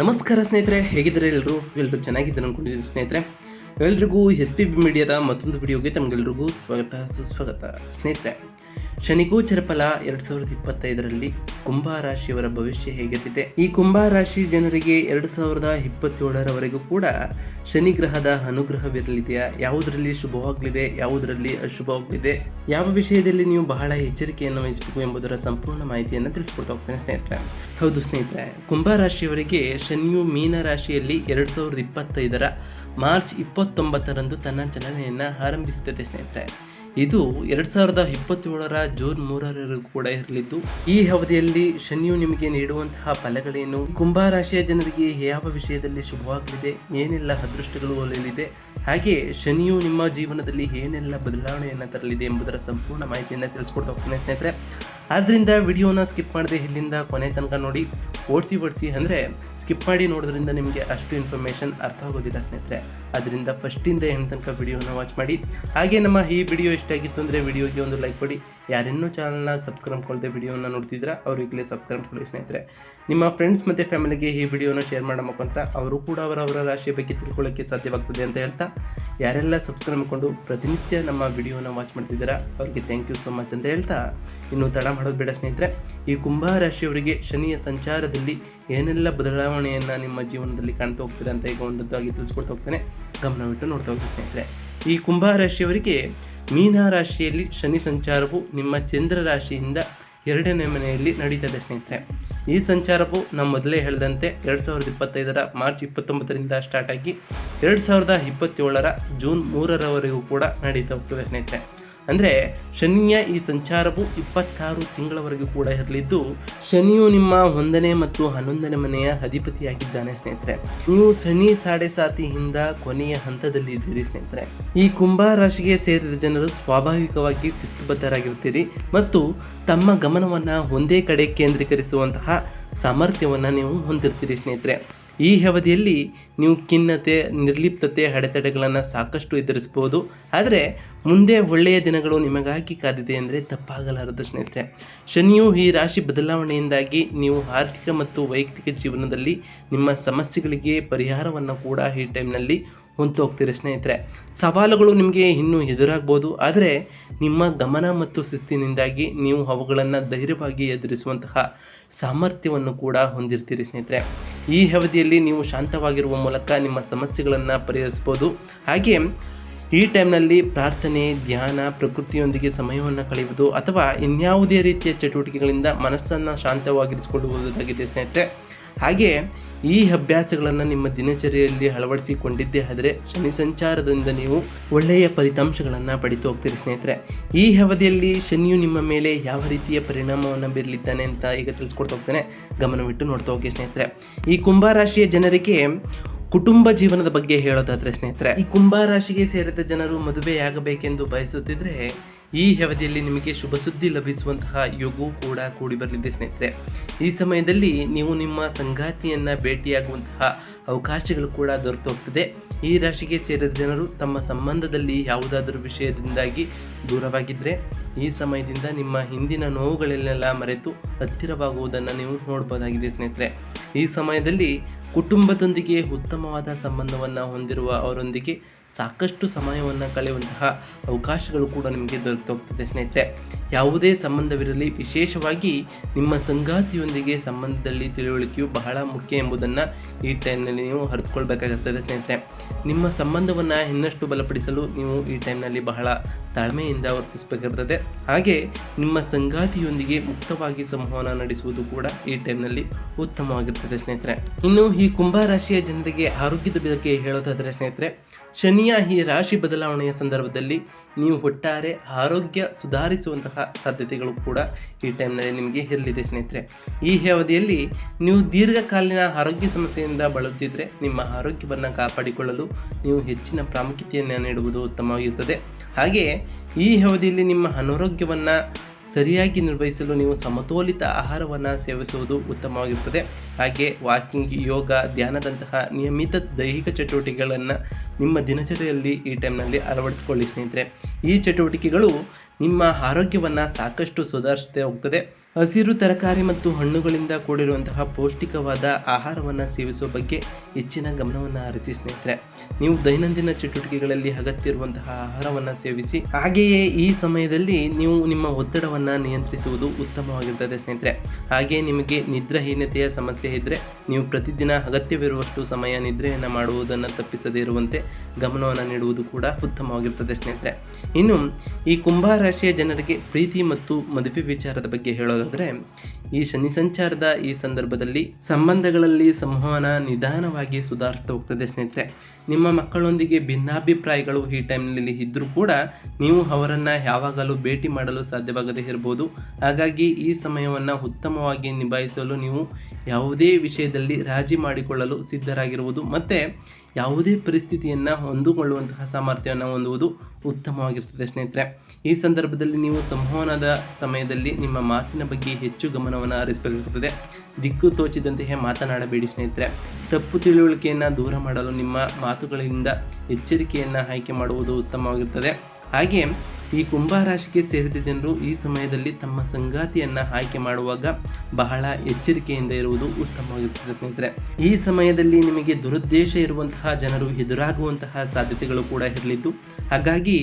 ನಮಸ್ಕಾರ ಸ್ನೇಹಿತರೆ, ಹೇಗಿದ್ದಾರೆ ಎಲ್ಲರೂ ಎಲ್ಲರೂ ಚೆನ್ನಾಗಿದ್ದಾರೆ ಅಂದ್ಕೊಂಡಿದ್ದೀನಿ ಸ್ನೇಹಿತರೆ. ಎಲ್ರಿಗೂ ಎಸ್ ಪಿ ಬಿ ಮೀಡಿಯಾದ ಮತ್ತೊಂದು ವಿಡಿಯೋಗೆ ತಮಗೆಲ್ರಿಗೂ ಸ್ವಾಗತ, ಸುಸ್ವಾಗತ. ಸ್ನೇಹಿತರೆ ಶನಿಗೋಚರ ಫಲ ಎರಡ್ ಸಾವಿರದ ಇಪ್ಪತ್ತೈದರಲ್ಲಿ ಕುಂಭ ರಾಶಿಯವರ ಭವಿಷ್ಯ ಹೇಗಿರ್ತಿದೆ ಈ ಕುಂಭ ರಾಶಿ ಜನರಿಗೆ ಎರಡ್ ಸಾವಿರದ ಇಪ್ಪತ್ತೇಳರವರೆಗೂ ಕೂಡ ಶನಿ ಗ್ರಹದ ಅನುಗ್ರಹವಿರಲಿದೆಯಾ? ಯಾವುದರಲ್ಲಿ ಶುಭವಾಗಲಿದೆ? ಯಾವುದರಲ್ಲಿ ಅಶುಭವಾಗಲಿದೆ? ಯಾವ ವಿಷಯದಲ್ಲಿ ನೀವು ಬಹಳ ಎಚ್ಚರಿಕೆಯನ್ನು ವಹಿಸಬೇಕು ಎಂಬುದರ ಸಂಪೂರ್ಣ ಮಾಹಿತಿಯನ್ನು ತಿಳಿಸ್ಕೊಡ್ತಾ ಹೋಗ್ತೇನೆ ಸ್ನೇಹಿತರೆ. ಹೌದು ಸ್ನೇಹಿತರೆ, ಕುಂಭ ರಾಶಿಯವರಿಗೆ ಶನಿಯು ಮೀನ ರಾಶಿಯಲ್ಲಿ ಎರಡ್ ಸಾವಿರದ ಇಪ್ಪತ್ತೈದರ ಮಾರ್ಚ್ ಇಪ್ಪತ್ತೊಂಬತ್ತರಂದು ತನ್ನ ಚಲನೆಯನ್ನು ಆರಂಭಿಸುತ್ತದೆ ಸ್ನೇಹಿತರೆ. ಇದು ಎರಡು ಸಾವಿರದ ಇಪ್ಪತ್ತೇಳರ ಜೂನ್ ಮೂರರವರೆಗೂ ಕೂಡ ಇರಲಿದ್ದು, ಈ ಅವಧಿಯಲ್ಲಿ ಶನಿಯು ನಿಮಗೆ ನೀಡುವಂತಹ ಫಲಗಳೇನು? ಕುಂಭ ರಾಶಿಯ ಜನರಿಗೆ ಯಾವ ವಿಷಯದಲ್ಲಿ ಶುಭವಾಗಲಿದೆ? ಏನೆಲ್ಲ ಅದೃಷ್ಟಗಳು ಒಲಿಯಲಿದೆ? ಹಾಗೆ ಶನಿಯು ನಿಮ್ಮ ಜೀವನದಲ್ಲಿ ಏನೆಲ್ಲ ಬದಲಾವಣೆಯನ್ನು ತರಲಿದೆ ಎಂಬುದರ ಸಂಪೂರ್ಣ ಮಾಹಿತಿಯನ್ನು ತಿಳಿಸ್ಕೊಡ್ತಾ ಹೋಗ್ತೀನಿ ಸ್ನೇಹಿತರೆ. ಆದ್ದರಿಂದ ವಿಡಿಯೋನ ಸ್ಕಿಪ್ ಮಾಡದೆ ಇಲ್ಲಿಂದ ಕೊನೆ ತನಕ ನೋಡಿ. ಓಡಿಸಿ ಓಡಿಸಿ ಅಂದರೆ ಸ್ಕಿಪ್ ಮಾಡಿ ನೋಡೋದ್ರಿಂದ ನಿಮಗೆ ಅಷ್ಟು ಇನ್ಫಾರ್ಮೇಷನ್ ಅರ್ಥ ಆಗೋದಿಲ್ಲ ಸ್ನೇಹಿತರೆ ಅದರಿಂದ ಫಸ್ಟಿಂದ ಏನು ತನಕ ವಿಡಿಯೋನ ವಾಚ್ ಮಾಡಿ. ಹಾಗೆ ನಮ್ಮ ಈ ವಿಡಿಯೋ ಇಷ್ಟ ಆಗಿತ್ತು ಅಂದರೆ ವಿಡಿಯೋಗೆ ಒಂದು ಲೈಕ್ ಕೊಡಿ. ಯಾರಿನ್ನೂ ಚಾನಲ್ನ ಸಬ್ಸ್ಕ್ರೈಬ್ ಕೊಡದೆ ವಿಡಿಯೋನ ನೋಡ್ತಿದ್ರೆ ಅವ್ರಿಗೆ ಸಬ್ಸ್ಕ್ರೈಬ್ ಕೊಡಿ ಸ್ನೇಹಿತರೆ. ನಿಮ್ಮ ಫ್ರೆಂಡ್ಸ್ ಮತ್ತು ಫ್ಯಾಮಿಲಿಗೆ ಈ ವಿಡಿಯೋನ ಶೇರ್ ಮಾಡೋ ಮುಖಾಂತರ ಅವರು ಕೂಡ ಅವರವರ ರಾಶಿಯ ಬಗ್ಗೆ ತಿಳ್ಕೊಳ್ಳೋಕ್ಕೆ ಸಾಧ್ಯವಾಗ್ತದೆ ಅಂತ ಹೇಳ್ತಾ, ಯಾರೆಲ್ಲ ಸಬ್ಸ್ಕ್ರೈಬ್ ಮಾಡಿಕೊಂಡು ಪ್ರತಿನಿತ್ಯ ನಮ್ಮ ವಿಡಿಯೋನ ವಾಚ್ ಮಾಡ್ತಿದ್ದೀರಾ, ಅವರಿಗೆ ಥ್ಯಾಂಕ್ ಯು ಸೊ ಮಚ್ ಅಂತ ಹೇಳ್ತಾ, ಇನ್ನು ತಡ ಮಾಡೋದು ಬೇಡ ಸ್ನೇಹಿತರೆ. ಈ ಕುಂಭ ರಾಶಿಯವರಿಗೆ ಶನಿಯ ಸಂಚಾರದಲ್ಲಿ ಏನೆಲ್ಲ ಬದಲಾವಣೆಯನ್ನು ನಿಮ್ಮ ಜೀವನದಲ್ಲಿ ಕಾಣ್ತಾ ಹೋಗ್ತೀರಾ ಅಂತ ಈಗ ಒಂದದ್ದಾಗಿ ತಿಳಿಸ್ಕೊಡ್ತಾ ಹೋಗ್ತೇನೆ. ಗಮನವಿಟ್ಟು ನೋಡ್ತಾ ಹೋಗಿ ಸ್ನೇಹಿತರೆ. ಈ ಕುಂಭ ರಾಶಿಯವರಿಗೆ ಮೀನ ರಾಶಿಯಲ್ಲಿ ಶನಿ ಸಂಚಾರವು ನಿಮ್ಮ ಚಂದ್ರ ರಾಶಿಯಿಂದ ಎರಡನೇ ಮನೆಯಲ್ಲಿ ನಡೀತದೆ ಸ್ನೇಹಿತರೆ. ಈ ಸಂಚಾರವು ನಾವು ಮೊದಲೇ ಹೇಳಿದಂತೆ ಎರಡು ಸಾವಿರದ ಇಪ್ಪತ್ತೈದರ ಮಾರ್ಚ್ ಇಪ್ಪತ್ತೊಂಬತ್ತರಿಂದ ಸ್ಟಾರ್ಟ್ ಆಗಿ ಎರಡು ಸಾವಿರದ ಇಪ್ಪತ್ತೇಳರ ಜೂನ್ ಮೂರರವರೆಗೂ ಕೂಡ ನಡೀತಾ ಹೋಗ್ತದೆ ಸ್ನೇಹಿತರೆ. ಅಂದರೆ ಶನಿಯ ಈ ಸಂಚಾರವು ಇಪ್ಪತ್ತಾರು ತಿಂಗಳವರೆಗೂ ಕೂಡ ಇರಲಿದ್ದು, ಶನಿಯು ನಿಮ್ಮ ಒಂದನೇ ಮತ್ತು ಹನ್ನೊಂದನೇ ಮನೆಯ ಅಧಿಪತಿಯಾಗಿದ್ದಾನೆ ಸ್ನೇಹಿತರೆ. ನೀವು ಶನಿ ಸಾಡೆ ಸಾತಿಯಿಂದ ಕೊನೆಯ ಹಂತದಲ್ಲಿ ಇದ್ದೀರಿ ಸ್ನೇಹಿತರೆ. ಈ ಕುಂಭ ರಾಶಿಗೆ ಸೇರಿದ ಜನರು ಸ್ವಾಭಾವಿಕವಾಗಿ ಶಿಸ್ತುಬದ್ಧರಾಗಿರ್ತೀರಿ ಮತ್ತು ತಮ್ಮ ಗಮನವನ್ನು ಒಂದೇ ಕಡೆ ಕೇಂದ್ರೀಕರಿಸುವಂತಹ ಸಾಮರ್ಥ್ಯವನ್ನು ನೀವು ಹೊಂದಿರ್ತೀರಿ ಸ್ನೇಹಿತರೆ. ಈ ಅವಧಿಯಲ್ಲಿ ನೀವು ಖಿನ್ನತೆ, ನಿರ್ಲಿಪ್ತತೆ, ಅಡೆತಡೆಗಳನ್ನು ಸಾಕಷ್ಟು ಎದುರಿಸ್ಬೋದು. ಆದರೆ ಮುಂದೆ ಒಳ್ಳೆಯ ದಿನಗಳು ನಿಮಗಾಗಿ ಕಾದಿದೆ ಅಂದರೆ ತಪ್ಪಾಗಲಾರದು ಸ್ನೇಹಿತರೆ. ಶನಿಯು ಈ ರಾಶಿ ಬದಲಾವಣೆಯಿಂದಾಗಿ ನೀವು ಆರ್ಥಿಕ ಮತ್ತು ವೈಯಕ್ತಿಕ ಜೀವನದಲ್ಲಿ ನಿಮ್ಮ ಸಮಸ್ಯೆಗಳಿಗೆ ಪರಿಹಾರವನ್ನು ಕೂಡ ಈ ಟೈಮ್ನಲ್ಲಿ ಹೊಂತು ಹೋಗ್ತೀರಿ ಸ್ನೇಹಿತರೆ. ಸವಾಲುಗಳು ನಿಮಗೆ ಇನ್ನೂ ಎದುರಾಗ್ಬೋದು. ಆದರೆ ನಿಮ್ಮ ಗಮನ ಮತ್ತು ಶಿಸ್ತಿನಿಂದಾಗಿ ನೀವು ಅವುಗಳನ್ನು ಧೈರ್ಯವಾಗಿ ಎದುರಿಸುವಂತಹ ಸಾಮರ್ಥ್ಯವನ್ನು ಕೂಡ ಹೊಂದಿರ್ತೀರಿ ಸ್ನೇಹಿತರೆ. ಈ ಅವಧಿಯಲ್ಲಿ ನೀವು ಶಾಂತವಾಗಿರುವ ಮೂಲಕ ನಿಮ್ಮ ಸಮಸ್ಯೆಗಳನ್ನು ಪರಿಹರಿಸ್ಬೋದು. ಹಾಗೆ ಈ ಟೈಮ್ನಲ್ಲಿ ಪ್ರಾರ್ಥನೆ, ಧ್ಯಾನ, ಪ್ರಕೃತಿಯೊಂದಿಗೆ ಸಮಯವನ್ನು ಕಳೆಯುವುದು ಅಥವಾ ಇನ್ಯಾವುದೇ ರೀತಿಯ ಚಟುವಟಿಕೆಗಳಿಂದ ಮನಸ್ಸನ್ನು ಶಾಂತವಾಗಿರಿಸಿಕೊಳ್ಳುವುದಾಗಿದೆ ಸ್ನೇಹಿತರೆ. ಹಾಗೆ ಈ ಅಭ್ಯಾಸಗಳನ್ನು ನಿಮ್ಮ ದಿನಚರಿಯಲ್ಲಿ ಅಳವಡಿಸಿಕೊಂಡಿದ್ದೇ ಆದರೆ ಶನಿ ಸಂಚಾರದಿಂದ ನೀವು ಒಳ್ಳೆಯ ಫಲಿತಾಂಶಗಳನ್ನು ಪಡಿತು ಹೋಗ್ತೀರಿ ಸ್ನೇಹಿತರೆ. ಈ ಅವಧಿಯಲ್ಲಿ ಶನಿಯು ನಿಮ್ಮ ಮೇಲೆ ಯಾವ ರೀತಿಯ ಪರಿಣಾಮವನ್ನು ಬೀರಲಿದ್ದಾನೆ ಅಂತ ಈಗ ತಿಳಿಸ್ಕೊಡ್ತಾ ಹೋಗ್ತೇನೆ. ಗಮನವಿಟ್ಟು ನೋಡ್ತಾ ಹೋಗಿ ಸ್ನೇಹಿತರೆ. ಈ ಕುಂಭ ರಾಶಿಯ ಜನರಿಗೆ ಕುಟುಂಬ ಜೀವನದ ಬಗ್ಗೆ ಹೇಳೋದಾದ್ರೆ ಸ್ನೇಹಿತರೆ, ಈ ಕುಂಭ ರಾಶಿಗೆ ಸೇರಿದ ಜನರು ಮದುವೆಯಾಗಬೇಕೆಂದು ಬಯಸುತ್ತಿದ್ರೆ ಈ ಅವಧಿಯಲ್ಲಿ ನಿಮಗೆ ಶುಭ ಸುದ್ದಿ ಲಭಿಸುವಂತಹ ಯೋಗವೂ ಕೂಡ ಕೂಡಿ ಬರಲಿದೆ ಸ್ನೇಹಿತರೆ. ಈ ಸಮಯದಲ್ಲಿ ನೀವು ನಿಮ್ಮ ಸಂಗಾತಿಯನ್ನು ಭೇಟಿಯಾಗುವಂತಹ ಅವಕಾಶಗಳು ಕೂಡ ದೊರೆತು ಹೋಗ್ತದೆ ಈ ರಾಶಿಗೆ ಸೇರಿದ ಜನರು ತಮ್ಮ ಸಂಬಂಧದಲ್ಲಿ ಯಾವುದಾದರೂ ವಿಷಯದಿಂದಾಗಿ ದೂರವಾಗಿದ್ದರೆ ಈ ಸಮಯದಿಂದ ನಿಮ್ಮ ಹಿಂದಿನ ನೋವುಗಳನ್ನೆಲ್ಲ ಮರೆತು ಹತ್ತಿರವಾಗುವುದನ್ನು ನೀವು ನೋಡ್ಬೋದಾಗಿದೆ ಸ್ನೇಹಿತರೆ. ಈ ಸಮಯದಲ್ಲಿ ಕುಟುಂಬದೊಂದಿಗೆ ಉತ್ತಮವಾದ ಸಂಬಂಧವನ್ನು ಹೊಂದಿರುವ ಅವರೊಂದಿಗೆ ಸಾಕಷ್ಟು ಸಮಯವನ್ನು ಕಳೆಯುವಂತಹ ಅವಕಾಶಗಳು ಕೂಡ ನಿಮಗೆ ದೊರೆತೋಗ್ತದೆ ಸ್ನೇಹಿತರೆ. ಯಾವುದೇ ಸಂಬಂಧವಿರಲಿ, ವಿಶೇಷವಾಗಿ ನಿಮ್ಮ ಸಂಗಾತಿಯೊಂದಿಗೆ ಸಂಬಂಧದಲ್ಲಿ ತಿಳುವಳಿಕೆಯು ಬಹಳ ಮುಖ್ಯ ಎಂಬುದನ್ನು ಈ ಟೈಮ್ನಲ್ಲಿ ನೀವು ಅರಿತುಕೊಳ್ಬೇಕಾಗುತ್ತದೆ ಸ್ನೇಹಿತರೆ. ನಿಮ್ಮ ಸಂಬಂಧವನ್ನು ಇನ್ನಷ್ಟು ಬಲಪಡಿಸಲು ನೀವು ಈ ಟೈಮ್ನಲ್ಲಿ ಬಹಳ ತಾಳ್ಮೆಯಿಂದ ವರ್ತಿಸಬೇಕಾಗುತ್ತದೆ ಹಾಗೆ ನಿಮ್ಮ ಸಂಗಾತಿಯೊಂದಿಗೆ ಮುಕ್ತವಾಗಿ ಸಂವಹನ ನಡೆಸುವುದು ಕೂಡ ಈ ಟೈಮ್ನಲ್ಲಿ ಉತ್ತಮವಾಗಿರ್ತದೆ ಸ್ನೇಹಿತರೆ. ಇನ್ನು ಈ ಕುಂಭ ರಾಶಿಯ ಜನರಿಗೆ ಆರೋಗ್ಯದ ಬಗ್ಗೆ ಹೇಳೋದಾದರೆ ಸ್ನೇಹಿತರೆ ಶನಿಯ ಈ ರಾಶಿ ಬದಲಾವಣೆಯ ಸಂದರ್ಭದಲ್ಲಿ ನೀವು ಒಟ್ಟಾರೆ ಆರೋಗ್ಯ ಸುಧಾರಿಸುವಂತಹ ಸಾಧ್ಯತೆಗಳು ಕೂಡ ಈ ಟೈಮ್ನಲ್ಲಿ ನಿಮಗೆ ಇರಲಿದೆ ಸ್ನೇಹಿತರೆ. ಈ ಅವಧಿಯಲ್ಲಿ ನೀವು ದೀರ್ಘಕಾಲೀನ ಆರೋಗ್ಯ ಸಮಸ್ಯೆಯಿಂದ ಬಳಲುತ್ತಿದ್ದರೆ ನಿಮ್ಮ ಆರೋಗ್ಯವನ್ನು ಕಾಪಾಡಿಕೊಳ್ಳಲು ನೀವು ಹೆಚ್ಚಿನ ಪ್ರಾಮುಖ್ಯತೆಯನ್ನು ನೀಡುವುದು ಉತ್ತಮವಾಗಿರುತ್ತದೆ ಹಾಗೆ ಈ ಅವಧಿಯಲ್ಲಿ ನಿಮ್ಮ ಅನಾರೋಗ್ಯವನ್ನು ಸರಿಯಾಗಿ ನಿರ್ವಹಿಸಲು ನೀವು ಸಮತೋಲಿತ ಆಹಾರವನ್ನು ಸೇವಿಸುವುದು ಉತ್ತಮವಾಗಿರುತ್ತದೆ. ಹಾಗೆ ವಾಕಿಂಗ್, ಯೋಗ, ಧ್ಯಾನದಂತಹ ನಿಯಮಿತ ದೈಹಿಕ ಚಟುವಟಿಕೆಗಳನ್ನು ನಿಮ್ಮ ದಿನಚರಿಯಲ್ಲಿ ಈ ಟೈಮ್ನಲ್ಲಿ ಅಳವಡಿಸಿಕೊಳ್ಳಿ ಸ್ನೇಹಿತರೆ. ಈ ಚಟುವಟಿಕೆಗಳು ನಿಮ್ಮ ಆರೋಗ್ಯವನ್ನು ಸಾಕಷ್ಟು ಸುಧಾರಿಸ್ತೇ ಹೋಗ್ತದೆ. ಹಸಿರು ತರಕಾರಿ ಮತ್ತು ಹಣ್ಣುಗಳಿಂದ ಕೂಡಿರುವಂತಹ ಪೌಷ್ಟಿಕವಾದ ಆಹಾರವನ್ನು ಸೇವಿಸುವ ಬಗ್ಗೆ ಹೆಚ್ಚಿನ ಗಮನವನ್ನು ಹರಿಸಿ ಸ್ನೇಹಿತರೆ. ನೀವು ದೈನಂದಿನ ಚಟುವಟಿಕೆಗಳಲ್ಲಿ ಅಗತ್ಯ ಇರುವಂತಹ ಆಹಾರವನ್ನು ಸೇವಿಸಿ, ಹಾಗೆಯೇ ಈ ಸಮಯದಲ್ಲಿ ನೀವು ನಿಮ್ಮ ಒತ್ತಡವನ್ನು ನಿಯಂತ್ರಿಸುವುದು ಉತ್ತಮವಾಗಿರ್ತದೆ ಸ್ನೇಹಿತರೆ. ಹಾಗೆಯೇ ನಿಮಗೆ ನಿದ್ರಾಹೀನತೆಯ ಸಮಸ್ಯೆ ಇದ್ದರೆ ನೀವು ಪ್ರತಿದಿನ ಅಗತ್ಯವಿರುವಷ್ಟು ಸಮಯ ನಿದ್ರೆಯನ್ನು ಮಾಡುವುದನ್ನು ತಪ್ಪಿಸದೇ ಇರುವಂತೆ ಗಮನವನ್ನು ನೀಡುವುದು ಕೂಡ ಉತ್ತಮವಾಗಿರ್ತದೆ ಸ್ನೇಹಿತರೆ. ಇನ್ನು ಈ ಕುಂಭ ರಾಶಿಯ ಜನರಿಗೆ ಪ್ರೀತಿ ಮತ್ತು ಮದುವೆ ವಿಚಾರದ ಬಗ್ಗೆ ಹೇಳೋದಾದರೆ, ಈ ಶನಿ ಸಂಚಾರದ ಈ ಸಂದರ್ಭದಲ್ಲಿ ಸಂಬಂಧಗಳಲ್ಲಿ ಸಂವಹನ ನಿಧಾನವಾಗಿ ಸುಧಾರಿಸ್ತಾ ಹೋಗ್ತದೆ ಸ್ನೇಹಿತರೆ. ನಿಮ್ಮ ಮಕ್ಕಳೊಂದಿಗೆ ಭಿನ್ನಾಭಿಪ್ರಾಯಗಳು ಈ ಟೈಮ್ನಲ್ಲಿ ಇದ್ದರೂ ಕೂಡ ನೀವು ಅವರನ್ನು ಯಾವಾಗಲೂ ಭೇಟಿ ಮಾಡಲು ಸಾಧ್ಯವಾಗದೇ ಇರಬಹುದು ಹಾಗಾಗಿ ಈ ಸಮಯವನ್ನು ಉತ್ತಮವಾಗಿ ನಿಭಾಯಿಸಲು ನೀವು ಯಾವುದೇ ವಿಷಯದಲ್ಲಿ ರಾಜಿ ಮಾಡಿಕೊಳ್ಳಲು ಸಿದ್ಧರಾಗಿರುವುದು ಮತ್ತು ಯಾವುದೇ ಪರಿಸ್ಥಿತಿಯನ್ನು ಹೊಂದಿಕೊಳ್ಳುವಂತಹ ಸಾಮರ್ಥ್ಯವನ್ನು ಹೊಂದುವುದು ಉತ್ತಮವಾಗಿರ್ತದೆ ಸ್ನೇಹಿತರೆ, ಈ ಸಂದರ್ಭದಲ್ಲಿ ನೀವು ಸಂವಹನದ ಸಮಯದಲ್ಲಿ ನಿಮ್ಮ ಮಾತಿನ ಬಗ್ಗೆ ಹೆಚ್ಚು ಗಮನವನ್ನು ಹರಿಸಬೇಕಾಗುತ್ತದೆ. ದಿಕ್ಕು ತೋಚಿದಂತೆಯೇ ಮಾತನಾಡಬೇಡಿ ಸ್ನೇಹಿತರೆ. ತಪ್ಪು ತಿಳುವಳಿಕೆಯನ್ನು ದೂರ ಮಾಡಲು ನಿಮ್ಮ ಮಾತುಗಳಿಂದ ಎಚ್ಚರಿಕೆಯನ್ನು ಆಯ್ಕೆ ಮಾಡುವುದು ಉತ್ತಮವಾಗಿರುತ್ತದೆ. ಹಾಗೆ ಈ ಕುಂಭ ರಾಶಿಗೆ ಸೇರಿದ ಜನರು ಈ ಸಮಯದಲ್ಲಿ ತಮ್ಮ ಸಂಗಾತಿಯನ್ನು ಆಯ್ಕೆ ಮಾಡುವಾಗ ಬಹಳ ಎಚ್ಚರಿಕೆಯಿಂದ ಇರುವುದು ಉತ್ತಮವಾಗಿರುತ್ತದೆ ಸ್ನೇಹಿತರೆ. ಈ ಸಮಯದಲ್ಲಿ ನಿಮಗೆ ದುರುದ್ದೇಶ ಇರುವಂತಹ ಜನರು ಎದುರಾಗುವಂತಹ ಸಾಧ್ಯತೆಗಳು ಕೂಡ ಇರಲಿದ್ದು, ಹಾಗಾಗಿ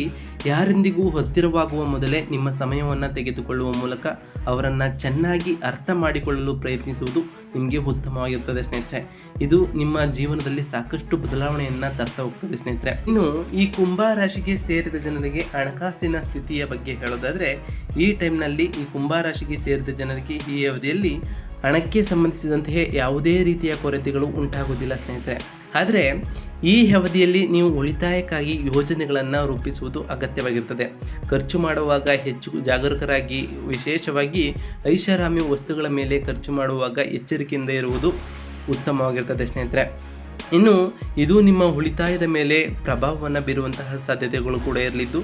ಯಾರೊಂದಿಗೂ ಹತ್ತಿರವಾಗುವ ಮೊದಲೇ ನಿಮ್ಮ ಸಮಯವನ್ನು ತೆಗೆದುಕೊಳ್ಳುವ ಮೂಲಕ ಅವರನ್ನು ಚೆನ್ನಾಗಿ ಅರ್ಥ ಮಾಡಿಕೊಳ್ಳಲು ಪ್ರಯತ್ನಿಸುವುದು ನಿಮಗೆ ಉತ್ತಮವಾಗಿರ್ತದೆ ಸ್ನೇಹಿತರೆ. ಇದು ನಿಮ್ಮ ಜೀವನದಲ್ಲಿ ಸಾಕಷ್ಟು ಬದಲಾವಣೆಯನ್ನು ತರ್ತಾ ಹೋಗ್ತದೆ ಸ್ನೇಹಿತರೆ. ಇನ್ನು ಈ ಕುಂಭ ರಾಶಿಗೆ ಸೇರಿದ ಜನರಿಗೆ ಹಣಕಾಸಿನ ಸ್ಥಿತಿಯ ಬಗ್ಗೆ ಹೇಳೋದಾದರೆ, ಈ ಟೈಮ್ನಲ್ಲಿ ಈ ಕುಂಭ ರಾಶಿಗೆ ಸೇರಿದ ಜನರಿಗೆ ಈ ಅವಧಿಯಲ್ಲಿ ಹಣಕ್ಕೆ ಸಂಬಂಧಿಸಿದಂತೆ ಯಾವುದೇ ರೀತಿಯ ಕೊರತೆಗಳು ಉಂಟಾಗುವುದಿಲ್ಲ ಸ್ನೇಹಿತರೆ. ಆದರೆ ಈ ಅವಧಿಯಲ್ಲಿ ನೀವು ಉಳಿತಾಯಕ್ಕಾಗಿ ಯೋಜನೆಗಳನ್ನು ರೂಪಿಸುವುದು ಅಗತ್ಯವಾಗಿರ್ತದೆ. ಖರ್ಚು ಮಾಡುವಾಗ ಹೆಚ್ಚು ಜಾಗರೂಕರಾಗಿ, ವಿಶೇಷವಾಗಿ ಐಷಾರಾಮಿ ವಸ್ತುಗಳ ಮೇಲೆ ಖರ್ಚು ಮಾಡುವಾಗ ಎಚ್ಚರಿಕೆಯಿಂದ ಇರುವುದು ಉತ್ತಮವಾಗಿರ್ತದೆ ಸ್ನೇಹಿತರೆ. ಇನ್ನು ಇದು ನಿಮ್ಮ ಉಳಿತಾಯದ ಮೇಲೆ ಪ್ರಭಾವವನ್ನು ಬೀರುವಂತಹ ಸಾಧ್ಯತೆಗಳು ಕೂಡ ಇರಲಿದ್ದು,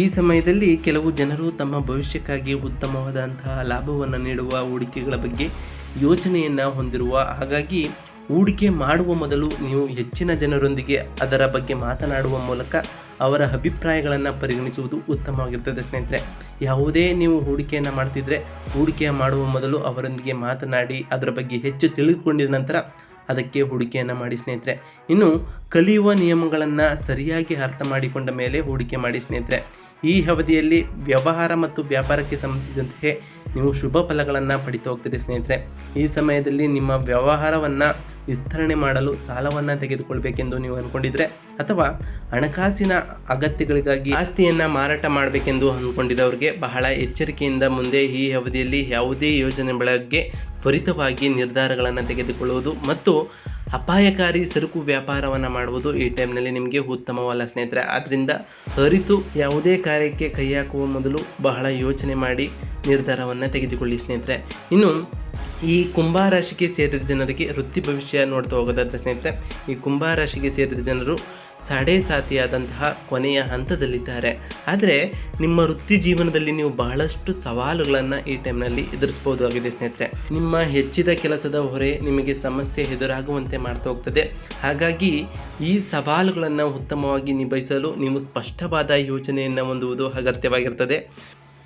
ಈ ಸಮಯದಲ್ಲಿ ಕೆಲವು ಜನರು ತಮ್ಮ ಭವಿಷ್ಯಕ್ಕಾಗಿ ಉತ್ತಮವಾದಂತಹ ಲಾಭವನ್ನು ನೀಡುವ, ಹೂಡಿಕೆಗಳ ಬಗ್ಗೆ ಯೋಚನೆಯನ್ನು ಹೊಂದಿರುವ, ಹಾಗಾಗಿ ಹೂಡಿಕೆ ಮಾಡುವ ಮೊದಲು ನೀವು ಹೆಚ್ಚಿನ ಜನರೊಂದಿಗೆ ಅದರ ಬಗ್ಗೆ ಮಾತನಾಡುವ ಮೂಲಕ ಅವರ ಅಭಿಪ್ರಾಯಗಳನ್ನು ಪರಿಗಣಿಸುವುದು ಉತ್ತಮವಾಗಿರ್ತದೆ ಸ್ನೇಹಿತರೆ. ಯಾವುದೇ ನೀವು ಹೂಡಿಕೆಯನ್ನು ಮಾಡ್ತಿದ್ರೆ ಹೂಡಿಕೆ ಮಾಡುವ ಮೊದಲು ಅವರೊಂದಿಗೆ ಮಾತನಾಡಿ ಅದರ ಬಗ್ಗೆ ಹೆಚ್ಚು ತಿಳಿದುಕೊಂಡಿದ ನಂತರ ಅದಕ್ಕೆ ಹೂಡಿಕೆಯನ್ನು ಮಾಡಿ ಸ್ನೇಹಿತರೆ. ಇನ್ನು ಕಲಿಯುವ ನಿಯಮಗಳನ್ನು ಸರಿಯಾಗಿ ಅರ್ಥ ಮಾಡಿಕೊಂಡ ಮೇಲೆ ಹೂಡಿಕೆ ಮಾಡಿ ಸ್ನೇಹಿತರೆ. ಈ ಅವಧಿಯಲ್ಲಿ ವ್ಯವಹಾರ ಮತ್ತು ವ್ಯಾಪಾರಕ್ಕೆ ಸಂಬಂಧಿಸಿದಂತೆ ನೀವು ಶುಭ ಫಲಗಳನ್ನು ಪಡಿತಾ ಹೋಗ್ತೀರಿ ಸ್ನೇಹಿತರೆ. ಈ ಸಮಯದಲ್ಲಿ ನಿಮ್ಮ ವ್ಯವಹಾರವನ್ನು ವಿಸ್ತರಣೆ ಮಾಡಲು ಸಾಲವನ್ನು ತೆಗೆದುಕೊಳ್ಬೇಕೆಂದು ನೀವು ಅಂದ್ಕೊಂಡಿದ್ರೆ ಅಥವಾ ಹಣಕಾಸಿನ ಅಗತ್ಯಗಳಿಗಾಗಿ ಆಸ್ತಿಯನ್ನು ಮಾರಾಟ ಮಾಡಬೇಕೆಂದು ಅಂದ್ಕೊಂಡಿರೋರಿಗೆ ಬಹಳ ಎಚ್ಚರಿಕೆಯಿಂದ ಮುಂದೆ ಈ ಅವಧಿಯಲ್ಲಿ ಯಾವುದೇ ಯೋಜನೆ ಬಗ್ಗೆ ತ್ವರಿತವಾಗಿ ನಿರ್ಧಾರಗಳನ್ನು ತೆಗೆದುಕೊಳ್ಳುವುದು ಮತ್ತು ಅಪಾಯಕಾರಿ ಸರಕು ವ್ಯಾಪಾರವನ್ನು ಮಾಡುವುದು ಈ ಟೈಮ್ನಲ್ಲಿ ನಿಮಗೆ ಉತ್ತಮವಲ್ಲ ಸ್ನೇಹಿತರೆ. ಆದ್ದರಿಂದ ಅರಿತು ಯಾವುದೇ ಕಾರ್ಯಕ್ಕೆ ಕೈ ಹಾಕುವ ಮೊದಲು ಬಹಳ ಯೋಚನೆ ಮಾಡಿ ನಿರ್ಧಾರವನ್ನು ತೆಗೆದುಕೊಳ್ಳಿ ಸ್ನೇಹಿತರೆ. ಇನ್ನು ಈ ಕುಂಭ ರಾಶಿಗೆ ಸೇರಿದ ಜನರಿಗೆ ವೃತ್ತಿ ಭವಿಷ್ಯ ನೋಡ್ತಾ ಹೋಗೋದಾದ್ರೆ ಸ್ನೇಹಿತರೆ, ಈ ಕುಂಭ ರಾಶಿಗೆ ಸೇರಿದ ಜನರು ಸಾಡೆ ಸಾತಿಯಾದಂತಹ ಕೊನೆಯ ಹಂತದಲ್ಲಿದ್ದಾರೆ. ಆದರೆ ನಿಮ್ಮ ವೃತ್ತಿ ಜೀವನದಲ್ಲಿ ನೀವು ಬಹಳಷ್ಟು ಸವಾಲುಗಳನ್ನು ಈ ಟೈಮ್ನಲ್ಲಿ ಎದುರಿಸ್ಬೋದಾಗಿದೆ ಸ್ನೇಹಿತರೆ. ನಿಮ್ಮ ಹೆಚ್ಚಿದ ಕೆಲಸದ ಹೊರೆ ನಿಮಗೆ ಸಮಸ್ಯೆ ಎದುರಾಗುವಂತೆ ಮಾಡ್ತಾ ಹೋಗ್ತದೆ. ಹಾಗಾಗಿ ಈ ಸವಾಲುಗಳನ್ನು ಉತ್ತಮವಾಗಿ ನಿಭಾಯಿಸಲು ನೀವು ಸ್ಪಷ್ಟವಾದ ಯೋಜನೆಯನ್ನು ಹೊಂದುವುದು ಅಗತ್ಯವಾಗಿರ್ತದೆ.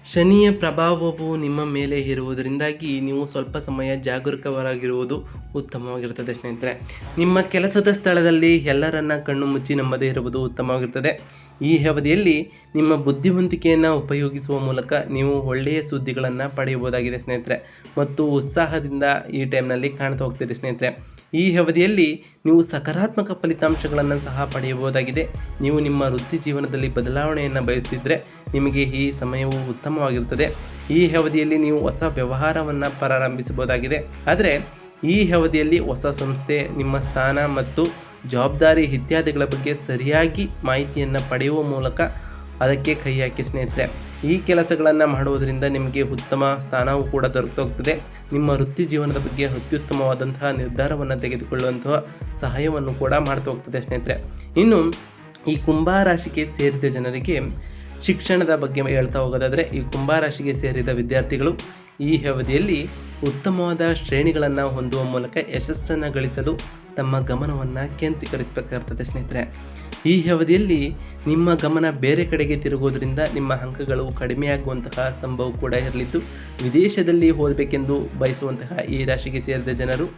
ಶನಿಯ ಪ್ರಭಾವವು ನಿಮ್ಮ ಮೇಲೆ ಇರುವುದರಿಂದಾಗಿ ನೀವು ಸ್ವಲ್ಪ ಸಮಯ ಜಾಗರೂಕರಾಗಿರುವುದು ಉತ್ತಮವಾಗಿರುತ್ತದೆ ಸ್ನೇಹಿತರೆ. ನಿಮ್ಮ ಕೆಲಸದ ಸ್ಥಳದಲ್ಲಿ ಎಲ್ಲರನ್ನ ಕಣ್ಣು ಮುಚ್ಚಿ ನಂಬದೇ ಇರುವುದು ಉತ್ತಮವಾಗಿರುತ್ತದೆ. ಈ ಅವಧಿಯಲ್ಲಿ ನಿಮ್ಮ ಬುದ್ಧಿವಂತಿಕೆಯನ್ನು ಉಪಯೋಗಿಸುವ ಮೂಲಕ ನೀವು ಒಳ್ಳೆಯ ಸುದ್ದಿಗಳನ್ನು ಪಡೆಯಬಹುದಾಗಿದೆ ಸ್ನೇಹಿತರೆ. ಮತ್ತು ಉತ್ಸಾಹದಿಂದ ಈ ಟೈಮ್ನಲ್ಲಿ ಕಾಣ್ತಾ ಹೋಗ್ತೀರಿ ಸ್ನೇಹಿತರೆ. ಈ ಅವಧಿಯಲ್ಲಿ ನೀವು ಸಕಾರಾತ್ಮಕ ಫಲಿತಾಂಶಗಳನ್ನು ಸಹ ಪಡೆಯಬಹುದಾಗಿದೆ. ನೀವು ನಿಮ್ಮ ವೃತ್ತಿ ಜೀವನದಲ್ಲಿ ಬದಲಾವಣೆಯನ್ನು ಬಯಸುತ್ತಿದ್ದರೆ ನಿಮಗೆ ಈ ಸಮಯವು ಉತ್ತಮವಾಗಿರುತ್ತದೆ. ಈ ಅವಧಿಯಲ್ಲಿ ನೀವು ಹೊಸ ವ್ಯವಹಾರವನ್ನು ಪ್ರಾರಂಭಿಸಬಹುದಾಗಿದೆ. ಆದರೆ ಈ ಅವಧಿಯಲ್ಲಿ ಹೊಸ ಸಂಸ್ಥೆ, ನಿಮ್ಮ ಸ್ಥಾನ ಮತ್ತು ಜವಾಬ್ದಾರಿ ಇತ್ಯಾದಿಗಳ ಬಗ್ಗೆ ಸರಿಯಾಗಿ ಮಾಹಿತಿಯನ್ನು ಪಡೆಯುವ ಮೂಲಕ ಅದಕ್ಕೆ ಕೈ ಹಾಕಿ ಸ್ನೇಹಿತರೆ ಈ ಕೆಲಸಗಳನ್ನು ಮಾಡುವುದರಿಂದ ನಿಮಗೆ ಉತ್ತಮ ಸ್ಥಾನವೂ ಕೂಡ ದೊರಕೋಗ್ತದೆ ನಿಮ್ಮ ವೃತ್ತಿ ಜೀವನದ ಬಗ್ಗೆ ಅತ್ಯುತ್ತಮವಾದಂತಹ ನಿರ್ಧಾರವನ್ನು ತೆಗೆದುಕೊಳ್ಳುವಂತಹ ಸಹಾಯವನ್ನು ಕೂಡ ಮಾಡ್ತಾ ಹೋಗ್ತದೆ ಸ್ನೇಹಿತರೆ. ಇನ್ನು ಈ ಕುಂಭ ರಾಶಿಗೆ ಸೇರಿದ ಜನರಿಗೆ ಶಿಕ್ಷಣದ ಬಗ್ಗೆ ಹೇಳ್ತಾ ಹೋಗೋದಾದರೆ, ಈ ಕುಂಭ ರಾಶಿಗೆ ಸೇರಿದ ವಿದ್ಯಾರ್ಥಿಗಳು ಈ ಅವಧಿಯಲ್ಲಿ ಉತ್ತಮವಾದ ಶ್ರೇಣಿಗಳನ್ನು ಹೊಂದುವ ಮೂಲಕ ಯಶಸ್ಸನ್ನು ಗಳಿಸಲು ತಮ್ಮ ಗಮನವನ್ನು ಕೇಂದ್ರೀಕರಿಸಬೇಕಾಗ್ತದೆ ಸ್ನೇಹಿತರೆ. ಈ ಅವಧಿಯಲ್ಲಿ ನಿಮ್ಮ ಗಮನ ಬೇರೆ ಕಡೆಗೆ ತಿರುಗೋದ್ರಿಂದ ನಿಮ್ಮ ಅಂಕಗಳು ಕಡಿಮೆಯಾಗುವಂತಹ ಸಂಭವ ಕೂಡ ಇರಲಿದ್ದು, ವಿದೇಶದಲ್ಲಿ ಓದಬೇಕೆಂದು ಬಯಸುವಂತಹ ಈ ರಾಶಿಗೆ ಸೇರಿದ ಜನರು,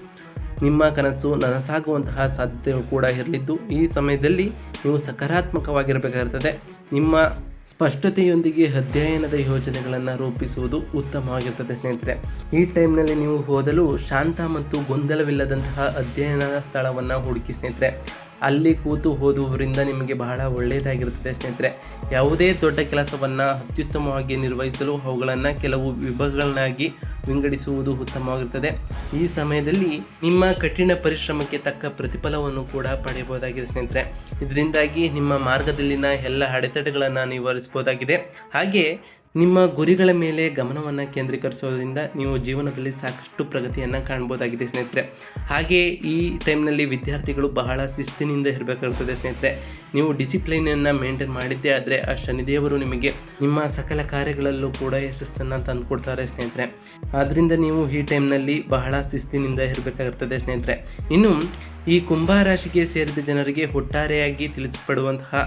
ನಿಮ್ಮ ಕನಸು ನನಸಾಗುವಂತಹ ಸಾಧ್ಯತೆ ಕೂಡ ಇರಲಿದ್ದು, ಈ ಸಮಯದಲ್ಲಿ ನೀವು ಸಕಾರಾತ್ಮಕವಾಗಿರಬೇಕಾಗುತ್ತದೆ ನಿಮ್ಮ ಸ್ಪಷ್ಟತೆಯೊಂದಿಗೆ ಅಧ್ಯಯನದ ಯೋಜನೆಗಳನ್ನು ರೂಪಿಸುವುದು ಉತ್ತಮವಾಗಿರ್ತದೆ ಸ್ನೇಹಿತರೆ. ಈ ಟೈಮ್ನಲ್ಲಿ ನೀವು ಓದಲು ಶಾಂತ ಮತ್ತು ಗೊಂದಲವಿಲ್ಲದಂತಹ ಅಧ್ಯಯನ ಸ್ಥಳವನ್ನು ಹುಡುಕಿ ಸ್ನೇಹಿತರೆ. ಅಲ್ಲಿ ಕೂತು ಓದುವುದರಿಂದ ನಿಮಗೆ ಬಹಳ ಒಳ್ಳೆಯದಾಗಿರುತ್ತದೆ ಸ್ನೇಹಿತರೆ. ಯಾವುದೇ ದೊಡ್ಡ ಕೆಲಸವನ್ನು ಅತ್ಯುತ್ತಮವಾಗಿ ನಿರ್ವಹಿಸಲು ಅವುಗಳನ್ನು ಕೆಲವು ವಿಭಾಗಗಳನ್ನಾಗಿ ವಿಂಗಡಿಸುವುದು ಉತ್ತಮವಾಗಿರುತ್ತದೆ. ಈ ಸಮಯದಲ್ಲಿ ನಿಮ್ಮ ಕಠಿಣ ಪರಿಶ್ರಮಕ್ಕೆ ತಕ್ಕ ಪ್ರತಿಫಲವನ್ನು ಕೂಡ ಪಡೆಯಬಹುದಾಗಿದೆ ಸ್ನೇಹಿತರೆ. ಇದರಿಂದಾಗಿ ನಿಮ್ಮ ಮಾರ್ಗದಲ್ಲಿನ ಎಲ್ಲ ಅಡೆತಡೆಗಳನ್ನು ನಿವಾರಿಸಬಹುದಾಗಿದೆ. ಹಾಗೆ ನಿಮ್ಮ ಗುರಿಗಳ ಮೇಲೆ ಗಮನವನ್ನು ಕೇಂದ್ರೀಕರಿಸೋದ್ರಿಂದ ನೀವು ಜೀವನದಲ್ಲಿ ಸಾಕಷ್ಟು ಪ್ರಗತಿಯನ್ನು ಕಾಣ್ಬೋದಾಗಿದೆ ಸ್ನೇಹಿತರೆ. ಹಾಗೆ ಈ ಟೈಮ್ನಲ್ಲಿ ವಿದ್ಯಾರ್ಥಿಗಳು ಬಹಳ ಶಿಸ್ತಿನಿಂದ ಇರಬೇಕಾಗ್ತದೆ ಸ್ನೇಹಿತರೆ. ನೀವು ಡಿಸಿಪ್ಲಿನನ್ನು ಮೇಂಟೈನ್ ಮಾಡಿದ್ದೇ ಆದರೆ ಆ ಶನಿದೇವರು ನಿಮಗೆ ನಿಮ್ಮ ಸಕಲ ಕಾರ್ಯಗಳಲ್ಲೂ ಕೂಡ ಯಶಸ್ಸನ್ನು ತಂದುಕೊಡ್ತಾರೆ ಸ್ನೇಹಿತರೆ. ಆದ್ದರಿಂದ ನೀವು ಈ ಟೈಮ್ನಲ್ಲಿ ಬಹಳ ಶಿಸ್ತಿನಿಂದ ಇರಬೇಕಾಗಿರ್ತದೆ ಸ್ನೇಹಿತರೆ. ಇನ್ನು ಈ ಕುಂಭ ರಾಶಿಗೆ ಸೇರಿದ ಜನರಿಗೆ ಒಟ್ಟಾರೆಯಾಗಿ ತಿಳಿಸಪಡುವಂತಹ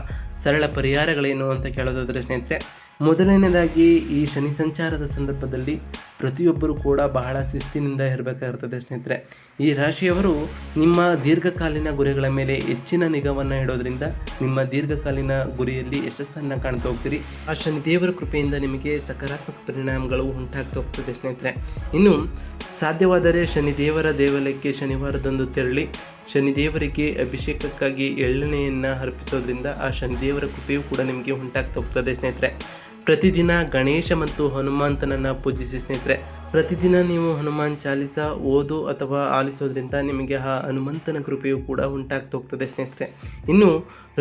ಸರಳ ಪರಿಹಾರಗಳೇನು ಅಂತ ಕೇಳೋದಾದರೆ ಸ್ನೇಹಿತರೆ ಮೊದಲನೇದಾಗಿ ಈ ಶನಿ ಸಂಚಾರದ ಸಂದರ್ಭದಲ್ಲಿ ಪ್ರತಿಯೊಬ್ಬರೂ ಕೂಡ ಬಹಳ ಶಿಸ್ತಿನಿಂದ ಇರಬೇಕಾಗಿರ್ತದೆ ಸ್ನೇಹಿತರೆ. ಈ ರಾಶಿಯವರು ನಿಮ್ಮ ದೀರ್ಘಕಾಲೀನ ಗುರಿಗಳ ಮೇಲೆ ಹೆಚ್ಚಿನ ನಿಗಮವನ್ನು ಇಡೋದ್ರಿಂದ ನಿಮ್ಮ ದೀರ್ಘಕಾಲೀನ ಗುರಿಯಲ್ಲಿ ಯಶಸ್ಸನ್ನು ಕಾಣ್ತಾ ಹೋಗ್ತೀರಿ. ಆ ಶನಿ ದೇವರ ಕೃಪೆಯಿಂದ ನಿಮಗೆ ಸಕಾರಾತ್ಮಕ ಪರಿಣಾಮಗಳು ಉಂಟಾಗ್ತಾ ಹೋಗ್ತದೆ ಸ್ನೇಹಿತರೆ. ಇನ್ನು ಸಾಧ್ಯವಾದರೆ ಶನಿ ದೇವರ ದೇವಾಲಯಕ್ಕೆ ಶನಿವಾರದಂದು ತೆರಳಿ, ಶನಿ ದೇವರಿಗೆ ಅಭಿಷೇಕಕ್ಕಾಗಿ ಎಳ್ಳೆಣ್ಣೆಯನ್ನು ಅರ್ಪಿಸೋದ್ರಿಂದ ಆ ಶನಿ ದೇವರ ಕೃಪೆಯೂ ಕೂಡ ನಿಮಗೆ ಉಂಟಾಗ್ತಾ ಹೋಗ್ತದೆ ಸ್ನೇಹಿತರೆ. ಪ್ರತಿದಿನ ಗಣೇಶ ಮತ್ತು ಹನುಮಂತನನ್ನು ಪೂಜಿಸಿ ಸ್ನೇಹಿತರೆ, ಪ್ರತಿದಿನ ನೀವು ಹನುಮಾನ್ ಚಾಲಿಸ ಓದು ಅಥವಾ ಆಲಿಸೋದ್ರಿಂದ ನಿಮಗೆ ಆ ಹನುಮಂತನ ಕೃಪೆಯು ಕೂಡ ಉಂಟಾಗ್ತಾ ಹೋಗ್ತದೆ ಸ್ನೇಹಿತರೆ. ಇನ್ನು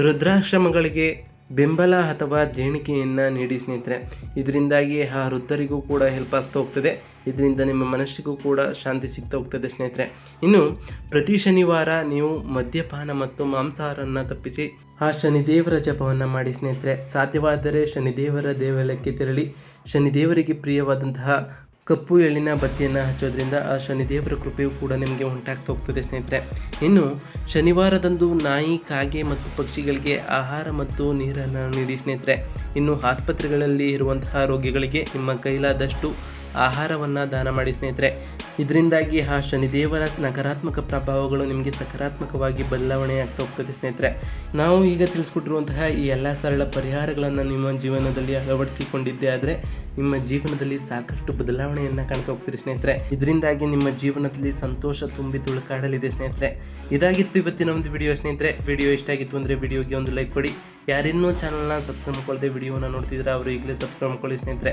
ರುದ್ರಾಶ್ರಮಗಳಿಗೆ ಬೆಂಬಲ ಅಥವಾ ದೇಣಿಕೆಯನ್ನು ನೀಡಿ ಸ್ನೇಹಿತರೆ. ಇದರಿಂದಾಗಿ ಆ ವೃದ್ಧರಿಗೂ ಕೂಡ ಹೆಲ್ಪ್ ಆಗ್ತಾ ಹೋಗ್ತದೆ. ಇದರಿಂದ ನಿಮ್ಮ ಮನಸ್ಸಿಗೂ ಕೂಡ ಶಾಂತಿ ಸಿಗ್ತಾ ಹೋಗ್ತದೆ ಸ್ನೇಹಿತರೆ. ಇನ್ನು, ಪ್ರತಿ ಶನಿವಾರ ನೀವು ಮದ್ಯಪಾನ ಮತ್ತು ಮಾಂಸಾಹಾರವನ್ನು ತಪ್ಪಿಸಿ ಆ ಶನಿದೇವರ ಜಪವನ್ನು ಮಾಡಿ ಸ್ನೇಹಿತರೆ. ಸಾಧ್ಯವಾದರೆ ಶನಿದೇವರ ದೇವಾಲಯಕ್ಕೆ ತೆರಳಿ, ಶನಿದೇವರಿಗೆ ಪ್ರಿಯವಾದಂತಹ ಕಪ್ಪು ಎಳ್ಳಿನ ಬತ್ತಿಯನ್ನು ಹಚ್ಚೋದ್ರಿಂದ ಆ ಶನಿದೇವರ ಕೃಪೆಯು ಕೂಡ ನಿಮಗೆ ಉಂಟಾಗ್ತಾ ಹೋಗ್ತದೆ ಸ್ನೇಹಿತರೆ. ಇನ್ನು, ಶನಿವಾರದಂದು ನಾಯಿ, ಕಾಗೆ ಮತ್ತು ಪಕ್ಷಿಗಳಿಗೆ ಆಹಾರ ಮತ್ತು ನೀರನ್ನು ನೀಡಿ ಸ್ನೇಹಿತರೆ. ಇನ್ನು, ಆಸ್ಪತ್ರೆಗಳಲ್ಲಿ ಇರುವಂತಹ ರೋಗಿಗಳಿಗೆ ನಿಮ್ಮ ಕೈಲಾದಷ್ಟು ಆಹಾರವನ್ನು ದಾನ ಮಾಡಿ ಸ್ನೇಹಿತರೆ. ಇದರಿಂದಾಗಿ ಆ ಶನಿದೇವರ ನಕಾರಾತ್ಮಕ ಪ್ರಭಾವಗಳು ನಿಮಗೆ ಸಕಾರಾತ್ಮಕವಾಗಿ ಬದಲಾವಣೆ ಆಗ್ತಾ ಹೋಗ್ತದೆ ಸ್ನೇಹಿತರೆ. ನಾವು ಈಗ ತಿಳಿಸ್ಕೊಟ್ಟಿರುವಂತಹ ಈ ಎಲ್ಲ ಸರಳ ಪರಿಹಾರಗಳನ್ನು ನಿಮ್ಮ ಜೀವನದಲ್ಲಿ ಅಳವಡಿಸಿಕೊಂಡಿದ್ದೆ ಆದರೆ ನಿಮ್ಮ ಜೀವನದಲ್ಲಿ ಸಾಕಷ್ಟು ಬದಲಾವಣೆಯನ್ನು ಕಾಣ್ತಾ ಹೋಗ್ತೀರಿ ಸ್ನೇಹಿತರೆ. ಇದರಿಂದಾಗಿ ನಿಮ್ಮ ಜೀವನದಲ್ಲಿ ಸಂತೋಷ ತುಂಬಿ ತುಳುಕಾಡಲಿದೆ ಸ್ನೇಹಿತರೆ. ಇದಾಗಿತ್ತು ಇವತ್ತಿನ ಒಂದು ವಿಡಿಯೋ ಸ್ನೇಹಿತರೆ. ವಿಡಿಯೋ ಇಷ್ಟ ಆಗಿತ್ತು ಅಂದರೆ ವಿಡಿಯೋಗೆ ಒಂದು ಲೈಕ್ ಕೊಡಿ. ಯಾರಿನ್ನೂ ಚಾನಲ್ನ ಸಬ್ಸ್ಕ್ರೈಬ್ ಮಾಡ್ಕೊಳ್ದೆ ವಿಡಿಯೋನ ನೋಡ್ತಿದ್ರೆ ಅವರು ಈಗಲೇ ಸಬ್ಸ್ಕ್ರೈಬ್ ಮಾಡ್ಕೊಳ್ಳಿ ಸ್ನೇಹಿತರೆ.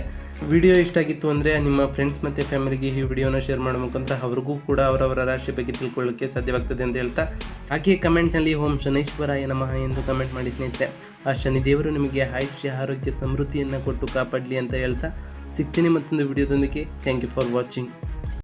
ವಿಡಿಯೋ ಇಷ್ಟ ಆಗಿತ್ತು ಅಂದರೆ ನಿಮ್ಮ ಫ್ರೆಂಡ್ಸ್ ಮತ್ತು ಫ್ಯಾಮಿಲಿಗೆ ಈ ವಿಡಿಯೋನ ಶೇರ್ ಮಾಡೋ ಮುಖಾಂತರ ಅವ್ರಿಗೂ ಕೂಡ ಅವರವರ ರಾಶಿ ಬಗ್ಗೆ ತಿಳ್ಕೊಳ್ಳೋಕ್ಕೆ ಸಾಧ್ಯವಾಗ್ತದೆ ಅಂತ ಹೇಳ್ತಾ. ಹಾಗೆ ಕಮೆಂಟ್ನಲ್ಲಿ ಓಂ ಶನೈಶ್ವರಾಯ ನಮಃ ಎಂದು ಕಮೆಂಟ್ ಮಾಡಿ ಸ್ನೇಹಿತರೆ. ಆ ಶನಿದೇವರು ನಿಮಗೆ ಆಯುಷ್ಯ, ಆರೋಗ್ಯ, ಸಮೃದ್ಧಿಯನ್ನು ಕೊಟ್ಟು ಕಾಪಾಡಲಿ ಅಂತ ಹೇಳ್ತಾ. ಸಿಗ್ತೀನಿ ಮತ್ತೊಂದು ವಿಡಿಯೋದೊಂದಿಗೆ. Thank you for watching